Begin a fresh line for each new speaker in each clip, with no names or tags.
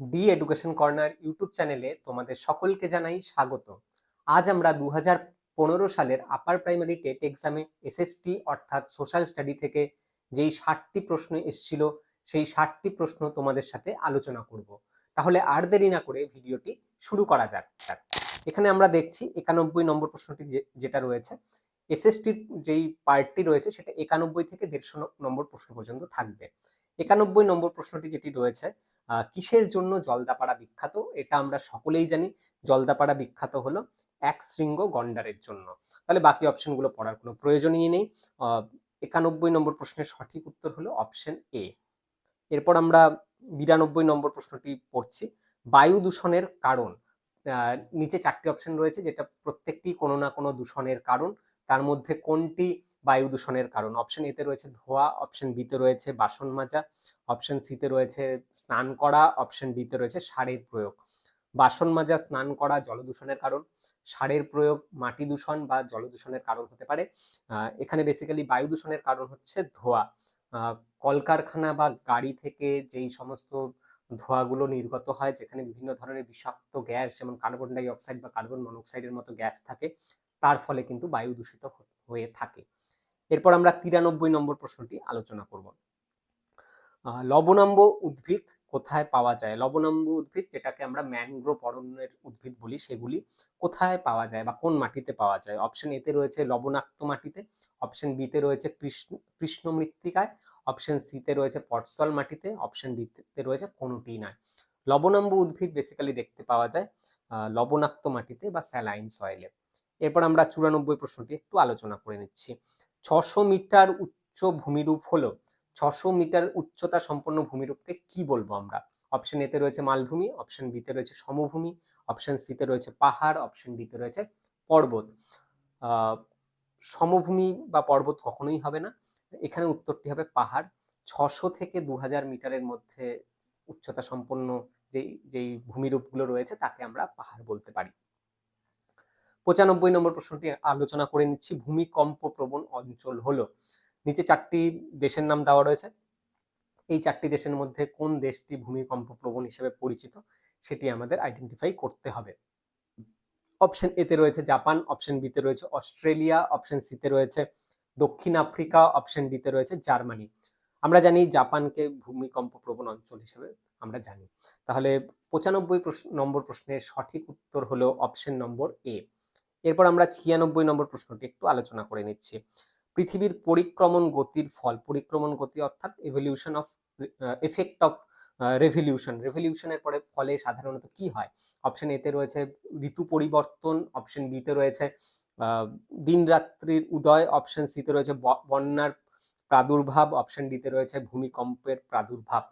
D education corner YouTube চ্যানেলে তোমাদের সকলকে জানাই স্বাগত। আজ আমরা দু সালের আপার প্রাইমারি টেট এক্সামে এসএসটি অর্থাৎ সোশ্যাল স্টাডি থেকে যেই ষাটটি প্রশ্ন এসেছিল, সেই ষাটটি প্রশ্ন তোমাদের সাথে আলোচনা করব। তাহলে আর দেরি না করে ভিডিওটি শুরু করা যাক। এখানে আমরা দেখছি একানব্বই নম্বর প্রশ্নটি যেটা রয়েছে এসএসটির যেই পার্টটি রয়েছে, সেটা একানব্বই থেকে দেড়শো নম্বর প্রশ্ন পর্যন্ত থাকবে। একানব্বই নম্বর প্রশ্নটি যেটি রয়েছে কিসের জন্য জলদাপাড়া বিখ্যাত? এটা আমরা সকলেই জানি। জলদাপাড়া বিখ্যাত হলো এক শৃঙ্গ গন্ডারের জন্য। তাহলে বাকি অপশনগুলো পড়ার কোনো প্রয়োজনই নেই। একানব্বই নম্বর প্রশ্নের সঠিক উত্তর হলো অপশন এ। এরপর আমরা বিরানব্বই নম্বর প্রশ্নটি পড়ছি। বায়ু দূষণের কারণ। নিচে চারটি অপশন রয়েছে যেটা প্রত্যেকটি কোনো না কোনো দূষণের কারণ। তার মধ্যে কোনটি বায়ু দূষণের কারণ। অপশন এতে রয়েছে ধোয়া অপশন বিতে রয়েছে বাসন মাজা অপশন সিতে রয়েছে স্নান করা অপশন ডিতে রয়েছে সারের প্রয়োগ। বাসন মাজা, স্নান করা জলদূষণের কারণ। সারের প্রয়োগ মাটি দূষণ বা জলদূষণের কারণ হতে পারে। এখানে বেসিক্যালি বায়ু দূষণের কারণ হচ্ছে ধোয়া। কলকারখানা বা গাড়ি থেকে যেই সমস্ত ধোঁয়াগুলো নির্গত হয়, যেখানে বিভিন্ন ধরনের বিষাক্ত গ্যাস যেমন কার্বন ডাই অক্সাইড বা কার্বন মনোক্সাইডের মতো গ্যাস থাকে, তার ফলে কিন্তু বায়ু দূষিত হয়ে থাকে। এরপর আমরা তিরানব্বই নম্বর প্রশ্নটি আলোচনা করব। লবণাম্ব উদ্ভিদ কোথায় পাওয়া যায়? লবণাম্ব উদ্ভিদ যেটাকে আমরা ম্যানগ্রোভ অরণ্যের উদ্ভিদ বলি, সেগুলি কোথায় পাওয়া যায় বা কোন মাটিতে পাওয়া যায়? অপশন এতে রয়েছে লবণাক্ত মাটিতে অপশন বিতে রয়েছে কৃষ্ণ কৃষ্ণ মৃত্তিকায় অপশন সিতে রয়েছে পটসল মাটিতে অপশন ডিতে রয়েছে কোনোটি নয়। লবণাম্ব উদ্ভিদ বেসিক্যালি দেখতে পাওয়া যায় লবণাক্ত মাটিতে বা স্যালাইন সয়েলে এরপর আমরা চুরানব্বই প্রশ্নটি একটু আলোচনা করে নিচ্ছি। ছশো মিটার উচ্চ ভূমিরূপ হলো ছশো মিটার উচ্চতা সম্পন্ন ভূমিরূপকে কি বলব আমরা? অপশন এতে রয়েছে মালভূমি অপশন বিতে রয়েছে সমভূমি অপশন সিতে রয়েছে পাহাড় অপশন ডিতে রয়েছে পর্বত। সমভূমি বা পর্বত কখনোই হবে না। এখানে উত্তরটি হবে পাহাড়। ছশো থেকে দু হাজার মিটারের মধ্যে উচ্চতা সম্পন্ন যেই যেই ভূমিরূপগুলো রয়েছে তাকে আমরা পাহাড় বলতে পারি। পঁচানব্বই নম্বর প্রশ্নটি আলোচনা করে নিচ্ছি। ভূমিকম্প প্রবণ অঞ্চল হলো। নিচে চারটি দেশের নাম দেওয়া রয়েছে। এই চারটি দেশের মধ্যে কোন দেশটি ভূমিকম্প প্রবণ হিসেবে পরিচিত সেটি আমাদের আইডেন্টিফাই করতে হবে। অপশন এতে রয়েছে জাপান অপশন বিতে রয়েছে অস্ট্রেলিয়া অপশন সিতে রয়েছে দক্ষিণ আফ্রিকা অপশন ডিতে রয়েছে জার্মানি। আমরা জানি জাপানকে ভূমিকম্প প্রবণ অঞ্চল হিসেবে আমরা জানি। তাহলে পঁচানব্বই নম্বর প্রশ্নের সঠিক উত্তর হলো অপশন নম্বর এ এরপর আমরা ছিয়ানব্বই নম্বর প্রশ্নটি একটু আলোচনা করে নিচ্ছি। পৃথিবীর পরিক্রমণ গতির ফল, পরিক্রমণ গতি অর্থাৎ evolution of effect of revolution রেভলিউশনের পরে ফলে সাধারণত কি হয়? অপশন এতে রয়েছে ঋতু পরিবর্তন অপশন বিতে রয়েছে দিন রাত্রির উদয় অপশন সিতে রয়েছে বন্যার প্রাদুর্ভাব অপশন ডিতে রয়েছে ভূমিকম্পের প্রাদুর্ভাব।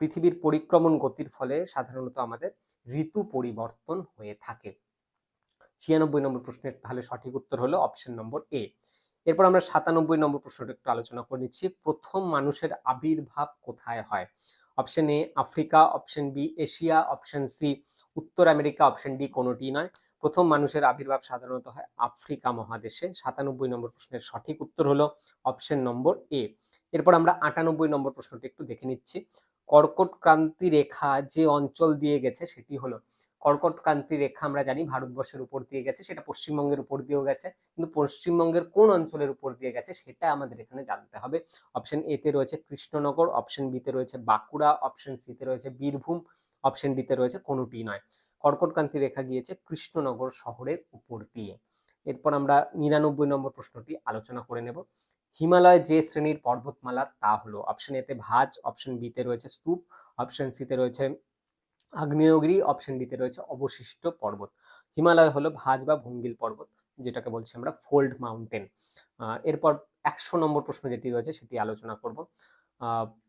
পৃথিবীর পরিক্রমণ গতির ফলে সাধারণত আমাদের ঋতু পরিবর্তন হয়ে থাকে। ছিয়ানব্বই নম্বর প্রশ্নের তাহলে সঠিক উত্তর হলো অপশন নম্বর এ এরপর আমরা সাতানব্বই নম্বর প্রশ্নটা একটু আলোচনা করে নিচ্ছি। প্রথম মানুষের আবির্ভাব কোথায় হয়? Option A Africa option B Asia option C উত্তর আমেরিকা অপশন ডি কোনোটি নয়। প্রথম মানুষের আবির্ভাব সাধারণত হয় আফ্রিকা মহাদেশে। সাতানব্বই নম্বর প্রশ্নের সঠিক উত্তর হলো অপশন নম্বর এ এরপর আমরা আটানব্বই নম্বর প্রশ্নটি একটু দেখে নিচ্ছি। কর্কট ক্রান্তি রেখা যে অঞ্চল দিয়ে গেছে সেটি হলো কর্কট ক্রান্তি রেখা আমরা জানি ভারতবর্ষের উপর দিয়ে গেছে, সেটা পশ্চিমবঙ্গের উপর দিয়েও গেছে, কিন্তু পশ্চিমবঙ্গের কোন অঞ্চলের উপর দিয়ে গেছে সেটা আমাদের এখানে জানতে হবে। অপশন এতে রয়েছে কৃষ্ণনগর অপশন বিতে রয়েছে বাঁকুড়া অপশন সিতে রয়েছে বীরভূম অপশন ডিতে রয়েছে কোনোটি নয়। কর্কট ক্রান্তি রেখা গিয়েছে কৃষ্ণনগর শহরের উপর দিয়ে। এরপর আমরা নিরানব্বই নম্বর প্রশ্নটি আলোচনা করে নেব। হিমালয় যে শ্রেণির পর্বতমালা তা হলো অপশন এতে ভাজ অপশন বিতে রয়েছে স্তূপ অপশন সিতে রয়েছে আগ্নেয়গিরি অপশন ডিতে রয়েছে অবশিষ্ট পর্বত। হিমালয় হলো ভাজ বা ভঙ্গিল পর্বত, যেটাকে বলছি আমরা ফোল্ড মাউন্টেন। এরপর একশো নম্বর প্রশ্ন যেটি রয়েছে সেটি আলোচনা করব।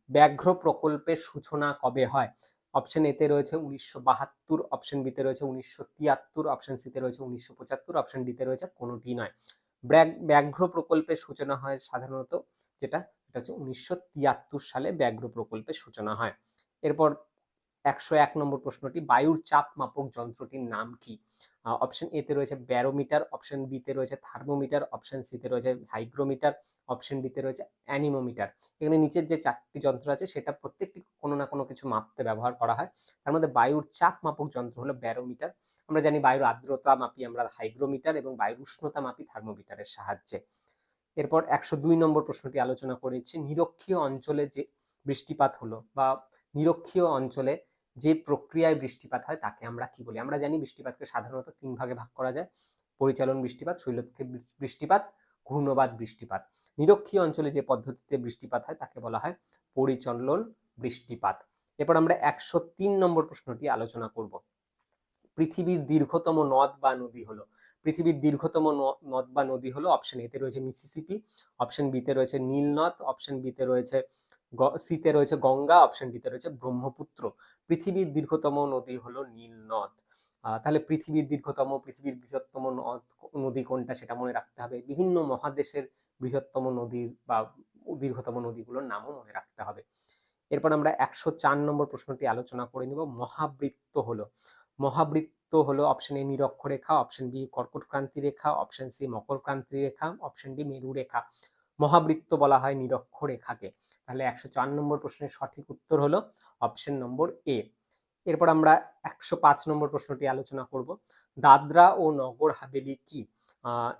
ব্যাঘ্র প্রকল্পের সূচনা কবে হয়? অপশন এতে রয়েছে উনিশশো বাহাত্তর অপশন বিতে রয়েছে উনিশশো তিয়াত্তর অপশন সিতে রয়েছে উনিশশো পঁচাত্তর অপশন ডিতে রয়েছে কোনোটি নয়। ব্যাঘ্র প্রকল্পের সূচনা হয় সাধারণত যেটা? এটা হচ্ছে উনিশশো তিয়াত্তর সালে ব্যাঘ্র প্রকল্পের সূচনা হয়। এরপর একশো এক নম্বর প্রশ্নটি, বায়ুর চাপ মাপক যন্ত্রটির নাম কি? অপশন এতে রয়েছে ব্যারোমিটার অপশন বিতে রয়েছে থার্মোমিটার অপশন সিতে রয়েছে হাইগ্রোমিটার অপশন ডিতে রয়েছে অ্যানিমোমিটার এখানে নিচের যে চারটি যন্ত্র আছে, সেটা প্রত্যেকটি কোনো না কোনো কিছু মাপতে ব্যবহার করা হয়। তার মধ্যে বায়ুর চাপ মাপক যন্ত্র হলো ব্যারোমিটার আমরা জানি বায়ুর আর্দ্রতা মাপি আমরা হাইগ্রোমিটার এবং বায়ুর উষ্ণতা মাপি থার্মোমিটারের সাহায্যে। এরপর একশো দুই নম্বর প্রশ্নটি আলোচনা করে নিচ্ছি। নিরক্ষীয় অঞ্চলে যে বৃষ্টিপাত হলো বা নিরক্ষীয় অঞ্চলে যে প্রক্রিয়ায় বৃষ্টিপাত হয় তাকে আমরা কি বলি? আমরা জানি বৃষ্টিপাতকে সাধারণত তিন ভাগে ভাগ করা যায়। পরিচালন বৃষ্টিপাত শৈলক্ষে বৃষ্টিপাত, ঘূর্ণবাদ বৃষ্টিপাত। নিরক্ষীয় অঞ্চলে যে পদ্ধতিতে বৃষ্টিপাত হয় তাকে বলা হয় পরিচালন বৃষ্টিপাত। এরপর আমরা একশো তিন নম্বর প্রশ্নটি আলোচনা করব। পৃথিবীর দীর্ঘতম নদ বা নদী হলো। পৃথিবীর দীর্ঘতম নদ বা নদী হলো অপশন এতে রয়েছে মিসিসিপি অপশন বিতে রয়েছে নীল নদ অপশন বিতে রয়েছে সিতে রয়েছে গঙ্গা অপশন ডিতে রয়েছে ব্রহ্মপুত্র। পৃথিবীর দীর্ঘতম নদী হলো নীল নদ। তাহলে পৃথিবীর দীর্ঘতম, পৃথিবীর বৃহত্তম নদ কোনটা সেটা মনে রাখতে হবে। বিভিন্ন মহাদেশের বৃহত্তম নদীর বা দীর্ঘতম নদীগুলোর নামও মনে রাখতে হবে। এরপর আমরা একশো চার নম্বর প্রশ্নটি আলোচনা করে নিব। মহাবৃত্ত হলো। মহাবৃত্ত হলো অপশন এ নিরক্ষরেখা অপশন বি কর্কট ক্রান্তি রেখা অপশন সি মকর ক্রান্তি রেখা অপশন ডি মেরু রেখা। মহাবৃত্ত বলা হয় নিরক্ষরেখাকে। তাহলে একশো চার নম্বর প্রশ্নের সঠিক উত্তর হলো অপশন নম্বর এ এরপর আমরা একশো পাঁচ নম্বর প্রশ্নটি আলোচনা করব। দাদরা ও নগর হাভেলি কি?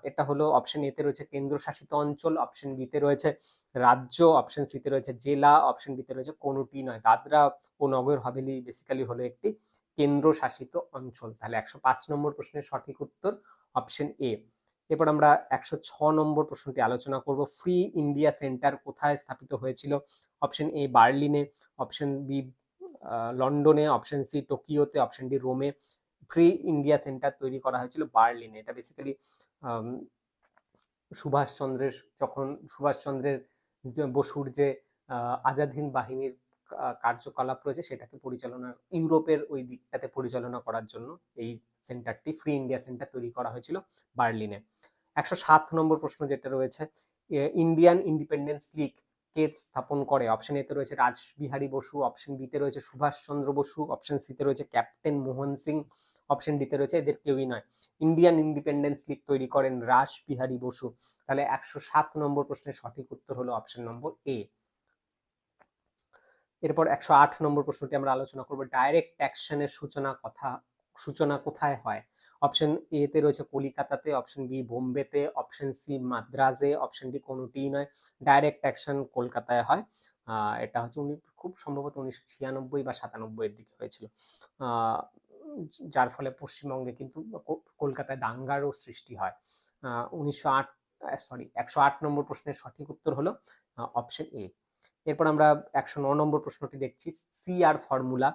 এটা হলো অপশন এতে রয়েছে কেন্দ্রশাসিত অঞ্চল অপশন বিতে রয়েছে রাজ্য অপশন সিতে রয়েছে জেলা অপশন ডিতে রয়েছে কোনোটি নয়। দাদরা ও নগর হাভেলি বেসিক্যালি হলো একটি কেন্দ্রশাসিত অঞ্চল। তাহলে একশো পাঁচ নম্বর প্রশ্নের সঠিক উত্তর অপশন এ এরপর আমরা একশো ছ নম্বর প্রশ্নটি আলোচনা করব। ফ্রি ইন্ডিয়া সেন্টার কোথায় স্থাপিত হয়েছিল? অপশন এ বার্লিনে, অপশন বি লন্ডনে, অপশন সি, টোকিওতে, অপশন ডি, রোমে। ফ্রি ইন্ডিয়া সেন্টার তৈরি করা হয়েছিল বার্লিনে। এটা বেসিক্যালি সুভাষচন্দ্রের, যখন সুভাষচন্দ্রের বসুর যে আজাদ হিন্দ বাহিনীর কার্যকলাপ রয়েছে সেটাকে পরিচালনা, ইউরোপের ওই দিকটাতে পরিচালনা করার জন্য এই সেন্টারটি, ফ্রি ইন্ডিয়া সেন্টার তৈরি করা হয়েছিল বার্লিনে। একশো সাত নম্বর প্রশ্ন যেটা রয়েছে ইন্ডিয়ান ইন্ডিপেন্ডেন্স লিগ কে স্থাপন করে? অপশন এতে রয়েছে রাজবিহারী বসু অপশন বিতে রয়েছে সুভাষচন্দ্র বসু অপশন সিতে রয়েছে ক্যাপ্টেন মোহন সিং অপশন ডিতে রয়েছে এদের কেউই নয়। ইন্ডিয়ান ইন্ডিপেন্ডেন্স লিগ তৈরি করেন রাসবিহারী বসু। তাহলে একশো সাত নম্বর প্রশ্নের সঠিক উত্তর হলো অপশন নম্বর এ এরপর একশো আট নম্বর প্রশ্নটি আমরা আলোচনা করব। ডাইরেক্ট অ্যাকশনের সূচনা কথা, সূচনা কোথায় হয়? অপশন এ তে রয়েছে কলিকাতাতে অপশন বি বোম্বেতে অপশন সি মাদ্রাজে অপশন ডি কোনোটিই নয়। ডাইরেক্ট অ্যাকশন কলকাতায় হয়। এটা হচ্ছে উনি খুব সম্ভবত উনিশশো ছিয়ানব্বই বা সাতানব্বই এর দিকে হয়েছিল। যার ফলে পশ্চিমবঙ্গে কিন্তু কলকাতায় দাঙ্গারও সৃষ্টি হয়। উনিশশো আট সরি একশো আট নম্বর প্রশ্নের সঠিক উত্তর হলো অপশন এ এরপর আমরা একশো ন নম্বর প্রশ্নটি দেখছি, সিআর ফর্মুলা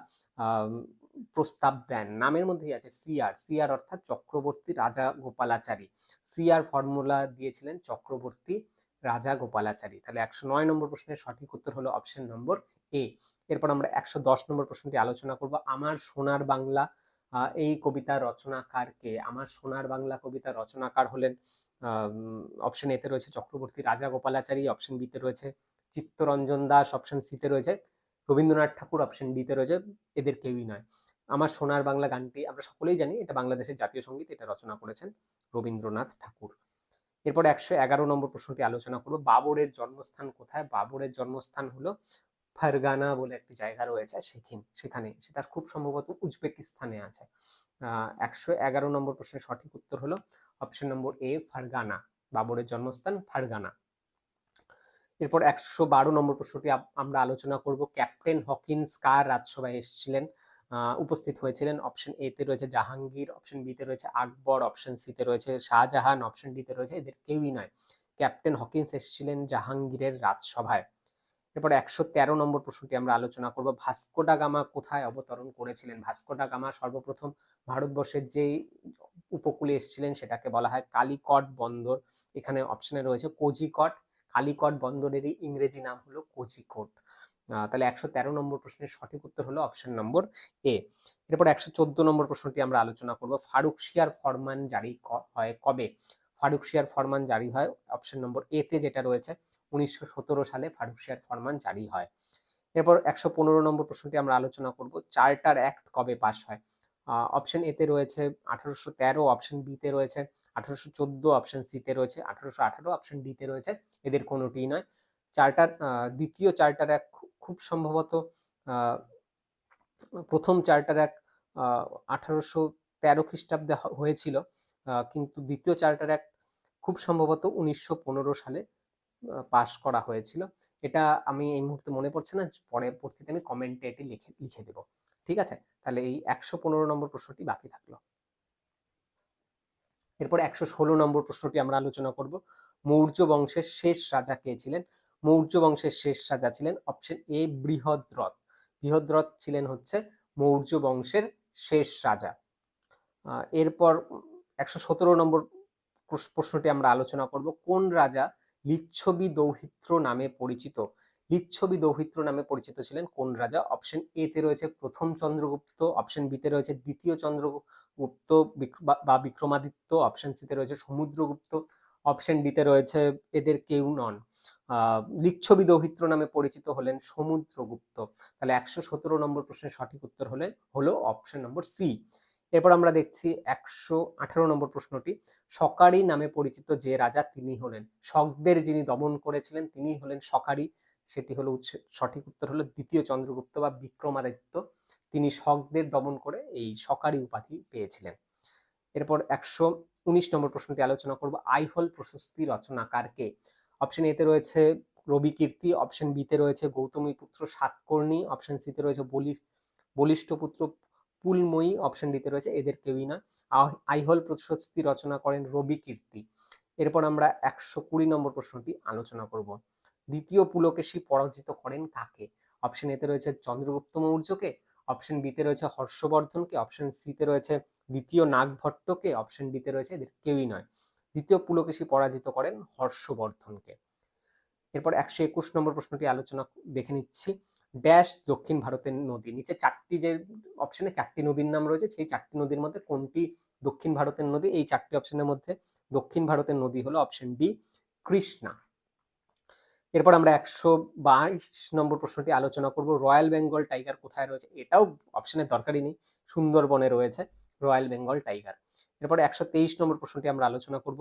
প্রস্তাব দেন। নামের মধ্যেই আছে সিআর। সিআর অর্থাৎ চক্রবর্তী রাজা গোপালাচারী। সিআর ফর্মুলা দিয়েছিলেন চক্রবর্তী রাজা গোপালাচারী। তাহলে একশো নয় নম্বর প্রশ্নের সঠিক উত্তর হলো অপশন নম্বর এ। এরপর আমরা একশো দশ নম্বর প্রশ্নটি আলোচনা করব। আমার সোনার বাংলা এই কবিতার রচনাকার কে? আমার সোনার বাংলা কবিতার রচনাকার হলেন অপশন এতে রয়েছে চক্রবর্তী রাজা গোপালাচারী, অপশন বিতে রয়েছে চিত্তরঞ্জন দাস অপশন সিতে রয়েছে, রবীন্দ্রনাথ ঠাকুর অপশন ডিতে রয়েছে, এদের কেউই নয়। আমার সোনার বাংলা গানটি আমরা সকলেই জানি, এটা বাংলাদেশের জাতীয় সংগীত, এটা রচনা করেছেন রবীন্দ্রনাথ ঠাকুর। এরপর একশো এগারো নম্বর প্রশ্নটি আলোচনা করব, বাবরের জন্মস্থান কোথায়? বাবরের জন্মস্থান হলো ফারগানা বলে একটি জায়গা রয়েছে সেখানে সেখানে, সেটা খুব সম্ভবত উজবেকিস্তানে আছে। একশো এগারো নম্বর প্রশ্নের সঠিক উত্তর হলো অপশন নম্বর এ ফারগানা, বাবরের জন্মস্থান ফারগানা। এরপর একশো বারো নম্বর প্রশ্নটি আমরা আলোচনা করব। ক্যাপ্টেন হকিন্স কার রাজসভায় এসেছিলেন? উপস্থিত হয়েছিলেন অপশন এ তে রয়েছে জাহাঙ্গীর, অপশন বি তে রয়েছে আকবর, অপশন সি তে রয়েছে শাহজাহান, অপশন ডি তে রয়েছে এদের কেউই নয়। ক্যাপ্টেন হকিন্স এসেছিলেন জাহাঙ্গীরের রাজসভায়। এরপর একশো তেরো নম্বর প্রশ্নটি আমরা আলোচনা করব। ভাস্কোডা গামা কোথায় অবতরণ করেছিলেন? ভাস্কোডা গামা সর্বপ্রথম ভারতবর্ষের যেই উপকূলে এসেছিলেন সেটাকে বলা হয় কালিকট বন্দর। এখানে অপশনে রয়েছে কোজিকট। কালিকট বন্দরেরই ইংরেজি নাম হলো কোজিকোট তাহলে একশো তেরো নম্বর প্রশ্নের সঠিক উত্তর হলো অপশন নম্বর এ এরপর একশো চোদ্দ নম্বর প্রশ্নটি আমরা আলোচনা করব। ফারুকশিয়ার ফরমান জারি হয় কবে? ফারুকশিয়ার ফরমান জারি হয় অপশন নম্বর এ তে যেটা রয়েছে, উনিশশো সতেরো সালে ফারুকশিয়ার ফরমান জারি হয়। এরপর একশো পনেরো নম্বর প্রশ্নটি আমরা আলোচনা করব, চার্টার অ্যাক্ট কবে পাস হয়? অপশন এতে রয়েছে, আঠারোশো তেরো অপশন বিতে রয়েছে আঠারোশো চোদ্দ অপশন সিতে রয়েছে, আঠারোশো আঠারো অপশন ডিতে রয়েছে, এদের কোনোটিই নয়। চার্টার দ্বিতীয় চার্টার অ্যাক্ট খুব সম্ভবত প্রথম চার্টার এক আঠারোশো তেরো খ্রিস্টাব্দে হয়েছিল কিন্তু দ্বিতীয় চার্টার এক খুব সম্ভবত উনিশশো পনেরো সালে পাশ করা হয়েছিল। এটা আমি এই মুহূর্তে মনে পড়ছে না, পরে পরবর্তীতে আমি কমেন্টে এটি লিখে লিখে দেবো। ঠিক আছে? তাহলে এই একশো পনেরো নম্বর প্রশ্নটি বাকি থাকল। এরপর একশো ষোলো নম্বর প্রশ্নটি আমরা আলোচনা করব। মৌর্য বংশের শেষ রাজা কে ছিলেন? মৌর্য বংশের শেষ রাজা ছিলেন অপশন এ বৃহদ্রথ। বৃহদ্রথ ছিলেন হচ্ছে মৌর্য বংশের শেষ রাজা। এরপর একশো সতেরো নম্বর প্রশ্নটি আমরা আলোচনা করব। কোন রাজা লিচ্ছবি দৌহিত্র নামে পরিচিত? লিচ্ছবি দৌহিত্র নামে পরিচিত ছিলেন কোন রাজা? অপশন এ তে রয়েছে প্রথম চন্দ্রগুপ্ত অপশন বিতে রয়েছে দ্বিতীয় চন্দ্রগুপ্ত বা বিক্রমাদিত্য অপশন সিতে রয়েছে, সমুদ্রগুপ্ত অপশন ডিতে রয়েছে, এদের কেউ নন। লিচ্ছবি দৌহিত্র নামে পরিচিত হলেন সমুদ্রগুপ্ত। তাহলে একশো সতেরো নম্বর প্রশ্নের সঠিক উত্তর হলে, হলো অপশন নম্বর সি এরপর আমরা দেখছি একশো আঠারো নম্বর প্রশ্নটি। সকারি নামে পরিচিত যে রাজা তিনি হলেন শকদের যিনি দমন করেছিলেন তিনি হলেন সকারি। সেটি হলো সঠিক উত্তর হলো দ্বিতীয় চন্দ্রগুপ্ত বা বিক্রমাদিত্য। তিনি শকদের দমন করে এই সকারি উপাধি পেয়েছিলেন। এরপর একশো উনিশ নম্বর প্রশ্নটি আলোচনা করব। আইহল প্রশস্তি রচনাকারকে। অপশন এতে রয়েছে রবি কীর্তি অপশন বিতে রয়েছে গৌতমী পুত্র সাতকর্ণী অপশন সিতে রয়েছে বলি, বলিষ্ঠ পুত্র পুলময়ী অপশন ডিতে রয়েছে এদের কেউই না। আইহল প্রশস্তি রচনা করেন রবি কীর্তি। এরপর আমরা একশো কুড়ি নম্বর প্রশ্নটি আলোচনা করব। দ্বিতীয় পুলকেশী পরাজিত করেন কাকে? অপশন এতে রয়েছে চন্দ্রগুপ্ত মৌর্যকে অপশন বিতে রয়েছে হর্ষবর্ধনকে অপশন সিতে রয়েছে দ্বিতীয় নাগভট্টকে অপশন ডিতে রয়েছে এদের কেউই নয়। দ্বিতীয় পুলকেশী পরাজিত করেন হর্ষবর্ধনকে। এরপর একশো একুশ নম্বর প্রশ্নটি আলোচনা দেখে নিচ্ছি। ড্যাশ দক্ষিণ ভারতের নদী, নিচে চারটি যে অপশনে চারটি নদীর নাম রয়েছে, সেই চারটি নদীর মধ্যে কোনটি দক্ষিণ ভারতের নদী? এই চারটি অপশনের মধ্যে দক্ষিণ ভারতের নদী হলো অপশন ডি কৃষ্ণা। এরপর আমরা একশো বাইশ নম্বর প্রশ্নটি আলোচনা করব। রয়্যাল বেঙ্গল টাইগার কোথায় রয়েছে? এটাও অপশনের দরকারই নেই। সুন্দরবনে রয়েছে রয়্যাল বেঙ্গল টাইগার। এরপর একশো তেইশ নম্বর প্রশ্নটি আমরা আলোচনা করব।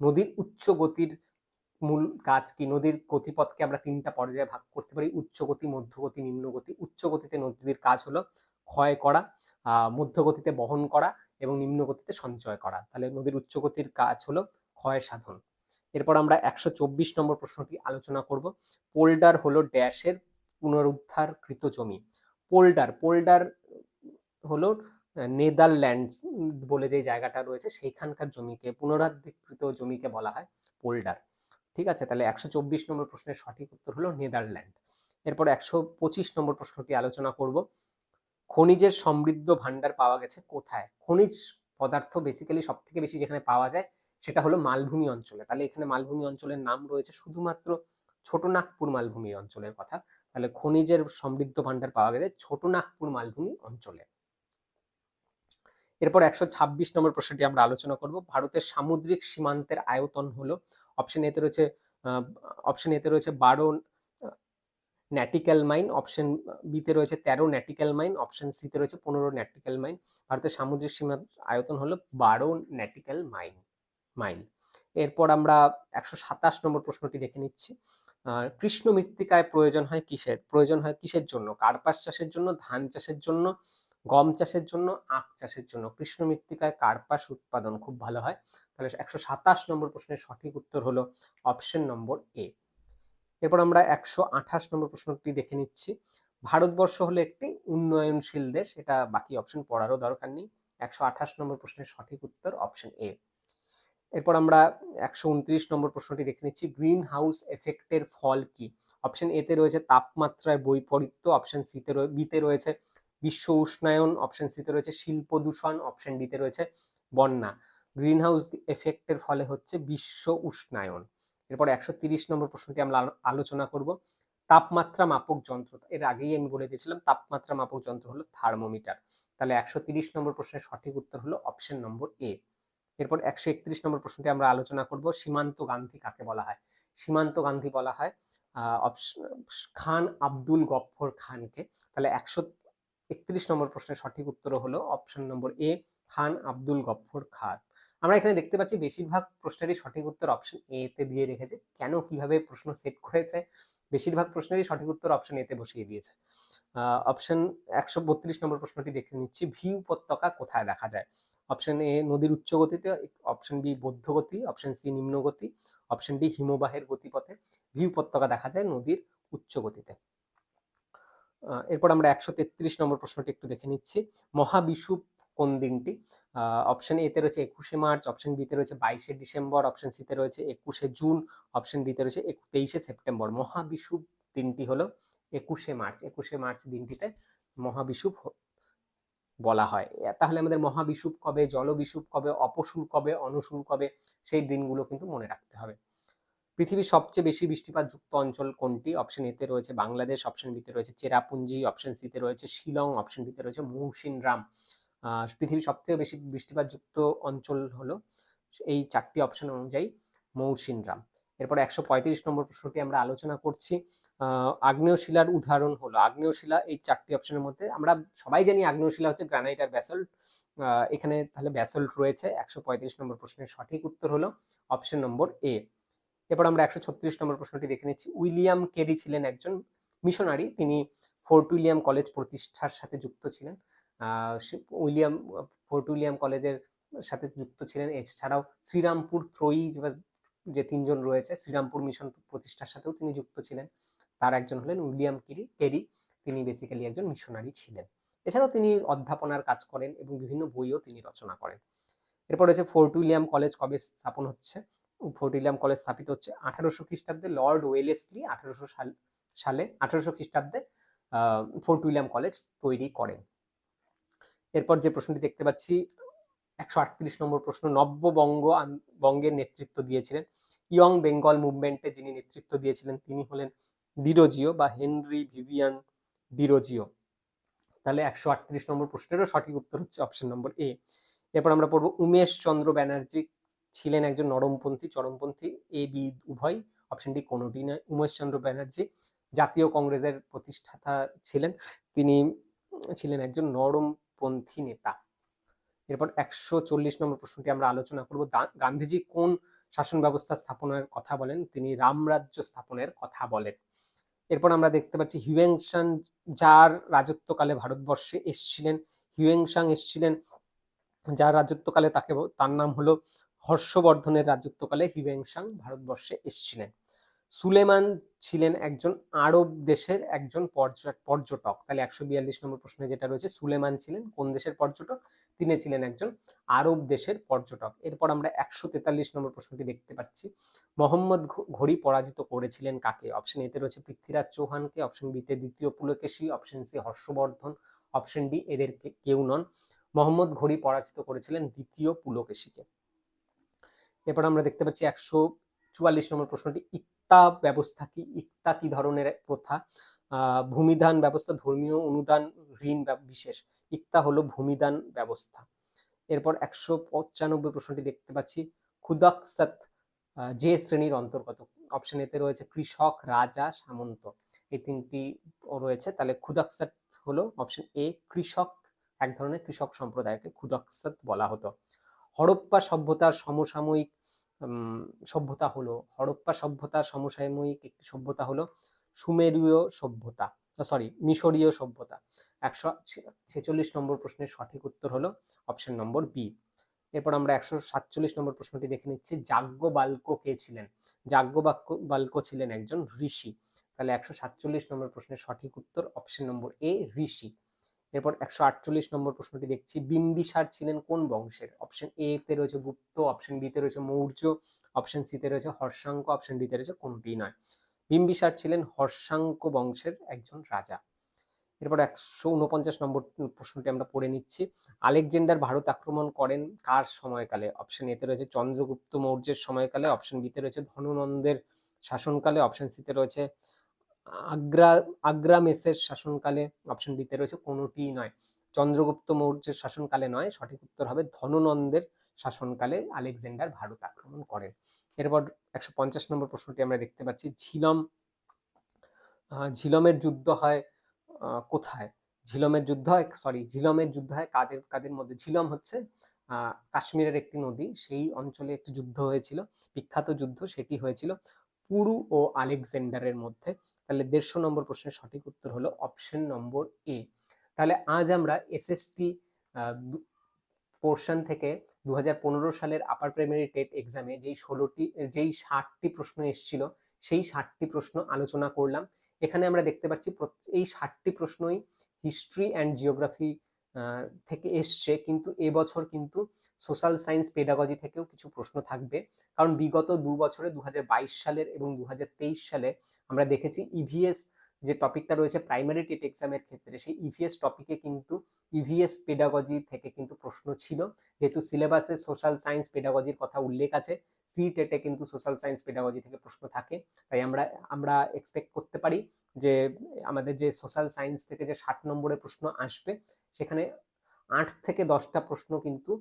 নদীর উচ্চ গতির মূল কাজ কি? নদীর গতিপথকে আমরা তিনটা পর্যায়ে ভাগ করতে পারি। উচ্চ গতি মধ্যগতি নিম্ন গতি উচ্চ গতিতে নদীর কাজ হলো ক্ষয় করা মধ্যগতিতে বহন করা এবং নিম্ন গতিতে সঞ্চয় করা। তাহলে নদীর উচ্চ গতির কাজ হলো ক্ষয় সাধন। এরপর আমরা একশো চব্বিশ নম্বর প্রশ্নটি আলোচনা করব। পোল্ডার হলো ড্যাশের পুনরুদ্ধারকৃত জমি। পোল্ডার পোল্ডার হলো নেদারল্যান্ডস বলে যে জায়গাটা রয়েছে, সেইখানকার জমিকে পুনরুদ্ধারকৃত জমিকে বলা হয় পোল্ডার। ঠিক আছে? তাহলে একশো চব্বিশ নম্বর প্রশ্নের সঠিক উত্তর হলো নেদারল্যান্ড। এরপর একশো পঁচিশ নম্বর প্রশ্নটি আলোচনা করব। খনিজের সমৃদ্ধ ভান্ডার পাওয়া গেছে কোথায়? খনিজ পদার্থ বেসিক্যালি সব থেকে বেশি যেখানে পাওয়া যায় সেটা হলো মালভূমি অঞ্চলে। তাহলে এখানে মালভূমি অঞ্চলের নাম রয়েছে শুধুমাত্র ছোটনাগপুর মালভূমি অঞ্চলের কথা। তাহলে খনিজের সমৃদ্ধ ভান্ডার পাওয়া গেছে ছোটনাগপুর মালভূমি অঞ্চলে। এরপর একশো ছাব্বিশ নম্বর প্রশ্নটি আমরা আলোচনা করব। ভারতের সামুদ্রিক সীমান্তের আয়তন হলো অপশন এতে রয়েছে অপশন এতে রয়েছে বারো ন্যাটিক্যাল মাইন অপশন বিতে রয়েছে তেরো ন্যাটিক্যাল মাইন অপশন সিতে রয়েছে পনেরো ন্যাটিক্যাল মাইন ভারতের সামুদ্রিক সীমা আয়তন হলো বারো ন্যাটিক্যাল মাইন মাইল। এরপর আমরা একশো সাতাশ নম্বর প্রশ্নটি দেখে নিচ্ছি। কৃষ্ণ মৃত্তিকায় প্রয়োজন হয় কিসের? প্রয়োজন হয় কিসের জন্য? কার্পাস চাষের জন্য, ধান চাষের জন্য, গম চাষের জন্য, আখ চাষের জন্য? কৃষ্ণ মৃত্তিকায় কার্পাস উৎপাদন খুব ভালো হয়। তাহলে একশো সাতাশ নম্বর প্রশ্নের সঠিক উত্তর হলো অপশন নম্বর এ। এরপর আমরা একশো আঠাশ নম্বর প্রশ্নটি দেখে নিচ্ছি। ভারতবর্ষ হলো একটি উন্নয়নশীল দেশ। এটা বাকি অপশন পড়ারও দরকার নেই। একশো আঠাশ নম্বর প্রশ্নের সঠিক উত্তর অপশন এ। এরপর আমরা একশো উনত্রিশ নম্বর প্রশ্নটি দেখে নিচ্ছি গ্রিন হাউস এফেক্টের ফল কি? অপশন এতে রয়েছে তাপমাত্রায় বৈপরীত্য অপশন সিতে বিতে রয়েছে বিশ্ব উষ্ণায়ন অপশন সিতে রয়েছে শিল্প দূষণ অপশন ডিতে রয়েছে বন্যা। গ্রিন হাউস এফেক্টের ফলে হচ্ছে বিশ্ব উষ্ণায়ন। এরপর একশো তিরিশ নম্বর প্রশ্নটি আমরা আলোচনা করব। তাপমাত্রা মাপক যন্ত্র, এর আগেই আমি বলে দিয়েছিলাম, তাপমাত্রা মাপক যন্ত্র হলো থার্মোমিটার তাহলে একশো তিরিশ নম্বর প্রশ্নের সঠিক উত্তর হলো অপশন নম্বর এ এরপর একশো একত্রিশ নম্বর প্রশ্নটি আমরা আলোচনা করব, সীমান্ত গান্ধী কাকে বলা হয়? সীমান্ত গান্ধী বলা হয় খান আব্দুল গফ্ফর খানকে। তাহলে একশো একত্রিশ নম্বর প্রশ্নের সঠিক উত্তর হলো option number A, Khan Abdul Gaffar Khan. আমরা এখানে দেখতে পাচ্ছি বেশিরভাগ প্রশ্নেরই সঠিক উত্তর অপশন এ তে দিয়ে রেখেছে। কেন, কীভাবে প্রশ্ন সেট করেছে? বেশিরভাগ প্রশ্নেরই সঠিক উত্তর অপশন এতে বসিয়ে দিয়েছে। অপশন একশো বত্রিশ নম্বর প্রশ্নটি দেখে নিচ্ছি ভি উপত্যকা কোথায় দেখা যায়? অপশন এ নদীর উচ্চ গতিতে অপশন বি বধ্যগতি অপশন সি নিম্নগতি অপশন ডি হিমবাহের গতিপথে ভি উপত্যকা দেখা যায় নদীর উচ্চ গতিতে। এরপর আমরা একশো তেত্রিশ নম্বর প্রশ্নটি একটু দেখে নিচ্ছি। মহাবিষুব কোন দিনটি? অপশন এতে রয়েছে একুশে মার্চ অপশন বিতে রয়েছে বাইশে ডিসেম্বর অপশন সিতে রয়েছে একুশে জুন অপশন ডিতে রয়েছে তেইশে সেপ্টেম্বর। মহাবিষুব দিনটি হলো একুশে মার্চ। একুশে মার্চ দিনটিতে মহাবিষুব বলা হয়। তাহলে আমাদের মহাবিষুব কবে, জলবিষুব কবে, অপসুর কবে, অনসুর কবে, সেই দিনগুলো কিন্তু মনে রাখতে হবে। পৃথিবীর সবচেয়ে বেশি বৃষ্টিপাত যুক্ত অঞ্চল কোনটি? অপশন এতে রয়েছে বাংলাদেশ অপশন বিতে রয়েছে চেরাপুঞ্জি অপশন সিতে রয়েছে শিলং অপশন ডিতে রয়েছে মৌসিনরাম পৃথিবীর সবথেকে বেশি বৃষ্টিপাত যুক্ত অঞ্চল হলো এই চারটি অপশন অনুযায়ী মৌসিনরাম এরপর একশো পঁয়ত্রিশ নম্বর প্রশ্নটি আমরা আলোচনা করছি। আহ, আগ্নেয় শিলার উদাহরণ হলো। আগ্নেয়শিলা এই চারটি অপশনের মধ্যে আমরা সবাই জানি আগ্নেয় শিলা হচ্ছে গ্রানাইট আর ব্যাসল্ট এখানে তাহলে ব্যাসল্ট রয়েছে একশো পঁয়ত্রিশ নম্বর প্রশ্নের সঠিক উত্তর হলো অপশন নম্বর এ এরপর আমরা একশো ছত্রিশ নম্বর প্রশ্নটি দেখে নিচ্ছি। উইলিয়াম কেরি ছিলেন একজন মিশনারি তিনি ফোর্ট উইলিয়াম কলেজ প্রতিষ্ঠার সাথে যুক্ত ছিলেন। উইলিয়াম ফোর্ট উইলিয়াম কলেজের সাথে যুক্ত ছিলেন। এছাড়াও শ্রীরামপুর ত্রয়ী যে তিনজন রয়েছে শ্রীরামপুর মিশন প্রতিষ্ঠার সাথেও তিনি যুক্ত ছিলেন। তার একজন হলেন উইলিয়াম কেরি কেরি। তিনি বেসিক্যালি একজন মিশনারি ছিলেন। এছাড়াও তিনি অধ্যাপনার কাজ করেন এবং বিভিন্ন বইও তিনি রচনা করেন। এরপর রয়েছে ফোর্ট উইলিয়াম কলেজ কবে স্থাপন হচ্ছে? ফোর্ট উইলিয়াম কলেজ স্থাপিত হচ্ছে আঠারোশো খ্রিস্টাব্দে লর্ড ওয়েলেসলি আঠারোশো সাল, সালে আঠারোশো খ্রিস্টাব্দে ফোর্ট উইলিয়াম কলেজ তৈরি করেন। এরপর যে প্রশ্নটি দেখতে পাচ্ছি, একশো আটত্রিশ নম্বর প্রশ্ন, নব্যবঙ্গ আন- বঙ্গের নেতৃত্ব দিয়েছিলেন। ইয়ং বেঙ্গল মুভমেন্টে যিনি নেতৃত্ব দিয়েছিলেন, তিনি হলেন ডিরোজিও বা হেনরি ভিভিয়ান ডিরোজিও তাহলে একশো আটত্রিশ নম্বর প্রশ্নেরও সঠিক উত্তর হচ্ছে অপশন নম্বর এ এরপর আমরা পড়ব, উমেশ চন্দ্র ব্যানার্জি ছিলেন একজন নরমপন্থী, চরমপন্থী এ বি উভয় অপশনটি কোনোটি নয়। উমেশ চন্দ্র ব্যানার্জি জাতীয় কংগ্রেসের প্রতিষ্ঠাতা ছিলেন, তিনি ছিলেন একজন নরমপন্থী নেতা। এরপর একশো চল্লিশ নম্বর প্রশ্নটি আমরা আলোচনা করব গান্ধীজি কোন শাসন ব্যবস্থা স্থাপনের কথা বলেন? তিনি রামরাজ্য স্থাপনের কথা বলেন। এরপর আমরা দেখতে পাচ্ছি হিউয়েংসাং যার রাজত্বকালে ভারতবর্ষে এসছিলেন। হিউয়েংশাং এসছিলেন যার রাজত্বকালে তাকে তার নাম হলো হর্ষবর্ধনের রাজত্বকালে হিউয়েংশাং ভারতবর্ষে এসছিলেন। সুলেমান ছিলেন একজন আরব দেশের একজন পর্য- পর্যটক। তাহলে একশো বিয়াল্লিশ নম্বর প্রশ্নে যেটা রয়েছে, সুলেমান ছিলেন কোন দেশের পর্যটক? তিনি ছিলেন একজন আরব দেশের পর্যটক। এরপর আমরা একশো তেতাল্লিশ নম্বর প্রশ্নটি দেখতে পাচ্ছি। মোহাম্মদ ঘড়ি পরাজিত করেছিলেন কাকে? অপশন এতে রয়েছে পৃথ্বীরাজ চৌহানকে, অপশন বিতে দ্বিতীয় Pulakeshi, option C Harshavardhan, option D এদের কেউ নন। মোহাম্মদ ঘড়ি পরাজিত করেছিলেন দ্বিতীয় পুলকেশীকে। এরপর আমরা দেখতে পাচ্ছি একশো চুয়াল্লিশ নম্বর প্রশ্নটি ইক্তা ব্যবস্থা কি? ইক্তা কি ধরনের প্রথা? ভূমিদান ব্যবস্থা, ধর্মীয় অনুদান, ঋণ বিশেষ। ইক্তা হলো ভূমিদান ব্যবস্থা। এরপর একশো পঁচানব্বই প্রশ্নটি দেখতে পাচ্ছি। খুদাকসাত যে শ্রেণির অন্তর্গত? অপশন এতে রয়েছে কৃষক, রাজা, সামন্ত। এই তিনটি রয়েছে। তাহলে খুদাকসাত হলো অপশন এ কৃষক, এক ধরনের কৃষক সম্প্রদায়কে খুদাকসাত বলা হতো। হরপ্পা সভ্যতার সমসাময়িক সভ্যতা হলো। হরপ্পা সভ্যতার সমসাময়িক একটি সভ্যতা হলো। সুমেরীয় সভ্যতা সরি মিশরীয় সভ্যতা। একশো ছেচল্লিশ নম্বর প্রশ্নের সঠিক উত্তর হলো অপশন নম্বর বি এরপর আমরা একশো সাতচল্লিশ নম্বর প্রশ্নটি দেখে নিচ্ছি যাজ্ঞবাল্ক কে ছিলেন? যাজ্ঞবাক্য বাল্ক ছিলেন একজন ঋষি। তাহলে একশো সাতচল্লিশ নম্বর প্রশ্নের সঠিক উত্তর অপশন নম্বর এ ঋষি। এরপর একশো আটচল্লিশ নম্বর প্রশ্নটি দেখছি। বিম্বিসার ছিলেন কোন বংশের? অপশন এ তে রয়েছে গুপ্ত, অপশন বি তে রয়েছে মৌর্য, অপশন সি তে রয়েছে হর্ষাঙ্ক, অপশন ডি তে রয়েছে কোনটি নয়। বিম্বিসার ছিলেন হর্ষাঙ্ক বংশের একজন রাজা। এরপর একশো উনপঞ্চাশ নম্বর প্রশ্নটি আমরা পড়ে নিচ্ছি। আলেকজেন্ডার ভারত আক্রমণ করেন কার সময়কালে? অপশন এতে রয়েছে চন্দ্রগুপ্ত মৌর্যের সময়কালে, অপশন বিতে রয়েছে ধনুনন্দের শাসনকালে, অপশন সিতে রয়েছে আগ্রা আগ্রা মেসের শাসনকালে অপশন ডিতে রয়েছে কোনোটি নয়। চন্দ্রগুপ্ত মৌর্যের শাসনকালে নয়, সঠিক উত্তর হবে ধননন্দের শাসনকালে আলেকজান্ডার ভারত আক্রমণ করেন। এরপর একশো পঞ্চাশ নম্বর প্রশ্নটি আমরা দেখতে পাচ্ছি, ঝিলম ঝিলমের যুদ্ধ হয় কোথায়? ঝিলমের যুদ্ধ হয় সরি ঝিলমের যুদ্ধ হয় কাদের কাদের মধ্যে? ঝিলম হচ্ছে কাশ্মীরের একটি নদী, সেই অঞ্চলে একটি যুদ্ধ হয়েছিল, বিখ্যাত যুদ্ধ সেটি হয়েছিল পুরু ও আলেকজান্ডারের মধ্যে। তাহলে দেড়শো নম্বর প্রশ্নের সঠিক উত্তর হলো অপশন নম্বর এ তাহলে আজ আমরা এসএসটি পোর্শন থেকে দু হাজার পনেরো সালের আপার প্রাইমারি টেট এক্সামে যেই ষোলোটি, যেই ষাটটি প্রশ্ন এসেছিল, সেই ষাটটি প্রশ্ন আলোচনা করলাম। এখানে আমরা দেখতে পাচ্ছি এই ষাটটি প্রশ্নই হিস্ট্রি অ্যান্ড জিওগ্রাফি থেকে এসছে। কিন্তু এবছর কিন্তু সোশ্যাল সায়েন্স পেডাগজি থেকেও কিছু প্রশ্ন থাকবে। কারণ বিগত দু বছরে দু হাজার বাইশ সালের এবং দু হাজার তেইশ সালে আমরা দেখেছি ইভিএস যে টপিকটা রয়েছে প্রাইমারি টেট এক্সামের ক্ষেত্রে, সেই ইভিএস টপিকে কিন্তু ইভিএস পেডাগজি থেকে কিন্তু প্রশ্ন ছিল। যেহেতু সিলেবাসে সোশ্যাল সায়েন্স পেডাগজির কথা উল্লেখ আছে সি টেটে কিন্তু সোশ্যাল সায়েন্স পেডাগজি থেকে প্রশ্ন থাকে। তাই আমরা আমরা এক্সপেক্ট করতে পারি যে আমাদের যে সোশ্যাল সায়েন্স থেকে যে ষাট নম্বরের প্রশ্ন আসবে, সেখানে আট থেকে দশটা প্রশ্ন কিন্তু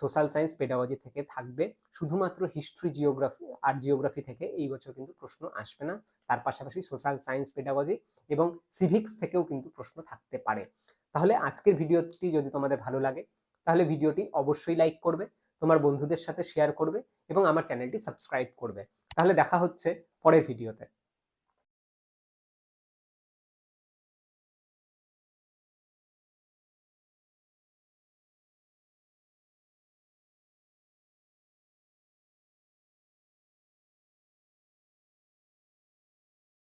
সোশ্যাল সায়েন্স পেডাগজি থেকে থাকবে। শুধুমাত্র হিস্ট্রি, জিওগ্রাফি আর জিওগ্রাফি থেকে এই বছর কিন্তু প্রশ্ন আসবে না। তার পাশাপাশি সোশ্যাল সায়েন্স পেডাগজি এবং সিভিক্স থেকেও কিন্তু প্রশ্ন থাকতে পারে। তাহলে আজকের ভিডিওটি যদি তোমাদের ভালো লাগে, তাহলে ভিডিওটি অবশ্যই লাইক করবে, তোমার বন্ধুদের সাথে শেয়ার করবে এবং আমার চ্যানেলটি সাবস্ক্রাইব করবে। তাহলে দেখা হচ্ছে পরের ভিডিওতে।